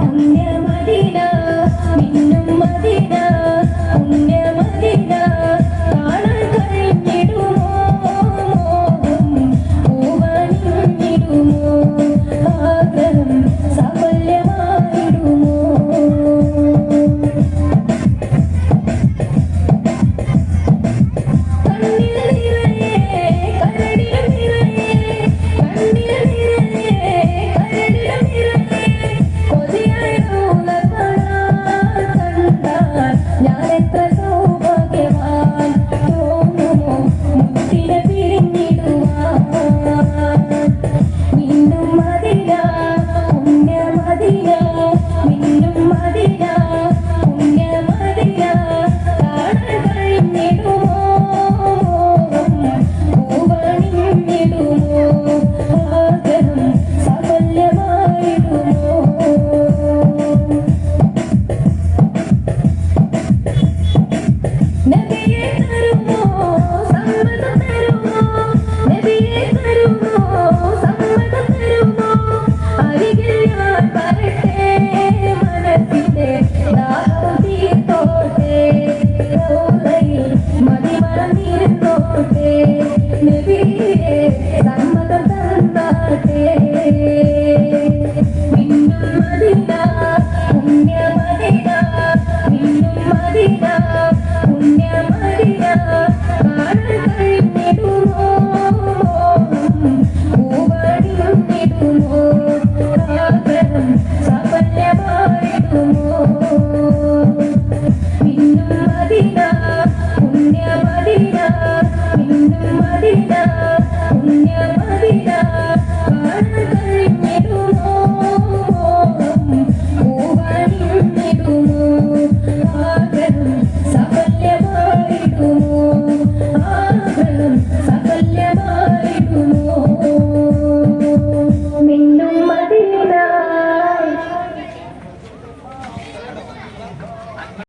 പുണ്യമദീന മിന്നും Medina Oh. Música